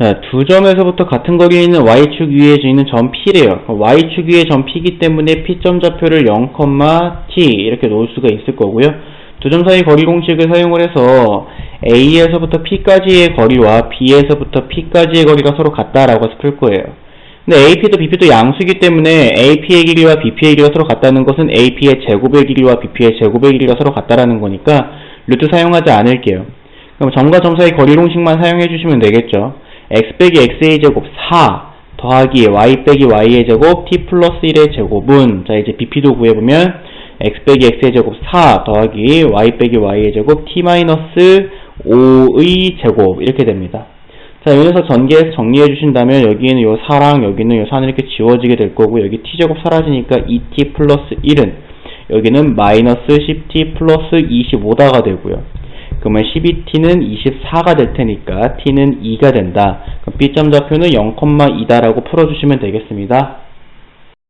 자, 두 점에서부터 같은 거리에 있는 y축 위에 있는 점 P래요. y축 위에 점 P이기 때문에 P점 좌표를 0, T 이렇게 놓을 수가 있을 거고요. 두 점 사이 거리 공식을 사용을 해서 A에서부터 P까지의 거리와 B에서부터 P까지의 거리가 서로 같다라고 해서 풀 거예요. 근데 AP도 BP도 양수이기 때문에 AP의 길이와 BP의 길이가 서로 같다는 것은 AP의 제곱의 길이와 BP의 제곱의 길이가 서로 같다라는 거니까 루트 사용하지 않을게요. 그럼 점과 점 사이 거리 공식만 사용해 주시면 되겠죠. X 빼기 x의 제곱 4 더하기 y 빼기 y의 제곱 t 플러스 1의 제곱은 자 이제 BP도 구해보면 x 빼기 x의 제곱 4 더하기 y 빼기 y의 제곱 t 마이너스 5의 제곱 이렇게 됩니다. 자, 이 녀석 전개해서 정리해 주신다면 여기에는 요 4랑 여기는 요 4는 이렇게 지워지게 될 거고 여기 t제곱 사라지니까 2t 플러스 1은 여기는 마이너스 10t 플러스 25다가 되고요. 그러면 12t는 24가 될 테니까 t는 2가 된다. 그럼 b점 좌표는 0,2다라고 풀어주시면 되겠습니다.